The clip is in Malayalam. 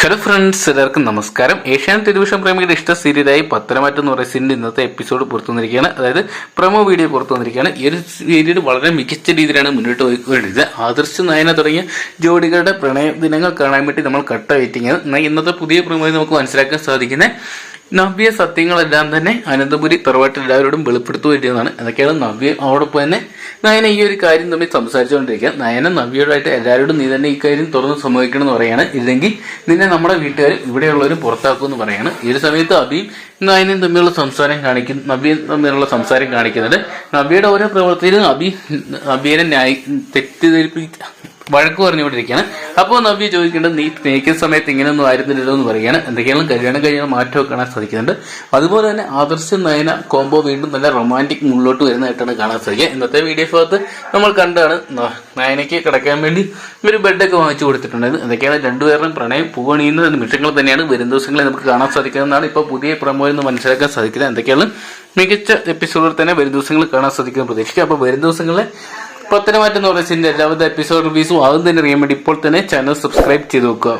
ഹലോ ഫ്രണ്ട്സ് എല്ലാവർക്കും നമസ്കാരം. ഏഷ്യാൻ ടെലിവിഷൻ പ്രേമികളുടെ ഇഷ്ട സീരിയലായി പത്തനമാറ്റം എന്ന് പറയുന്ന ഇന്നത്തെ എപ്പിസോഡ് പുറത്തു വന്നിരിക്കുകയാണ്. അതായത് പ്രൊമോ വീഡിയോ പുറത്തു വന്നിരിക്കുകയാണ്. ഈ ഒരു സീരിയൽ വളരെ മികച്ച രീതിയിലാണ് മുന്നോട്ട് പോയിക്കൊണ്ടിരുന്നത് ആദർശ് നയന തുടങ്ങിയ ജോഡികളുടെ പ്രണയ ദിനങ്ങൾ കാണാൻ വേണ്ടി നമ്മൾ കട്ട വെയിറ്റിംഗ് എന്നാൽ ഇന്നത്തെ പുതിയ പ്രൊമോയിൽ നമുക്ക് മനസ്സിലാക്കാൻ സാധിക്കുന്നത് നവ്യ സത്യങ്ങളെല്ലാം തന്നെ അനന്തപുരി തറവാട്ടിൽ എല്ലാവരോടും വെളിപ്പെടുത്തു വരുന്നതാണ് അതൊക്കെയാണ് നവ്യ അവരോടൊപ്പം തന്നെ നയന ഈ ഒരു കാര്യം തമ്മിൽ സംസാരിച്ചുകൊണ്ടിരിക്കുക. നയന നവ്യയോടായിട്ട് എല്ലാവരോടും നീ തന്നെ ഈ കാര്യം തുറന്ന് സംഭവിക്കണം എന്ന് പറയാണ് ഇല്ലെങ്കിൽ നിന്നെ നമ്മുടെ വീട്ടുകാർ ഇവിടെയുള്ളവരും പുറത്താക്കും എന്ന് പറയാണ് ഈ ഒരു സമയത്ത് അബിയും നയനയും തമ്മിലുള്ള സംസാരം കാണിക്കും നവ്യയും തമ്മിലുള്ള സംസാരം കാണിക്കുന്നുണ്ട് നവ്യയുടെ ഓരോ പ്രവൃത്തിയിലും അബി നവ്യനെ ന്യായ തെറ്റിദ്ധരിപ്പിച്ച വഴക്ക് പറഞ്ഞുകൊണ്ടിരിക്കുകയാണ്. അപ്പോൾ നവ്യ ചോദിക്കേണ്ടത് നീ സ്നേഹിക്കുന്ന സമയത്ത് ഇങ്ങനെയൊന്നും ആയിരുന്നില്ലല്ലോ എന്ന് പറയുകയാണ്. എന്തൊക്കെയാണ്? കല്യാണം കഴിയുന്ന മാറ്റമൊക്കെ കാണാൻ സാധിക്കുന്നുണ്ട്. അതുപോലെ തന്നെ ആദർശ നയന കോംബോ വീണ്ടും നല്ല റൊമാന്റിക് മുന്നോട്ട് വരുന്നതായിട്ടാണ് കാണാൻ സാധിക്കുക. ഇന്നത്തെ വീഡിയോ ഭാഗത്ത് നമ്മൾ കണ്ടാണ് നയനയ്ക്ക് കിടക്കാൻ വേണ്ടി ഒരു ബെഡൊക്കെ വാങ്ങിച്ചു കൊടുത്തിട്ടുണ്ടായിരുന്നു എന്തൊക്കെയാണ്? രണ്ടുപേരുടെയും പ്രണയം പൂവണിയുന്ന നിമിഷങ്ങൾ തന്നെയാണ്. വരും ദിവസങ്ങളിൽ നമുക്ക് കാണാൻ സാധിക്കുന്നതെന്നാണ് ഇപ്പോൾ പുതിയ പ്രമോ എന്ന് മനസ്സിലാക്കാൻ സാധിക്കുന്നത്. എന്തൊക്കെയാണ്? മികച്ച എപ്പിസോഡിൽ തന്നെ വരും ദിവസങ്ങളിൽ കാണാൻ സാധിക്കുമെന്ന് പ്രതീക്ഷിക്കുക അപ്പോൾ വരും ദിവസങ്ങളിൽ പത്തനമാറ്റം എന്ന് പറയുന്ന എല്ലാവിധ എപ്പിസോഡ് റിവ്യൂസും അതും തന്നെ അറിയാൻ വേണ്ടി ഇപ്പോൾ തന്നെ ചാനൽ സബ്സ്ക്രൈബ് ചെയ്ത് വെക്കുക.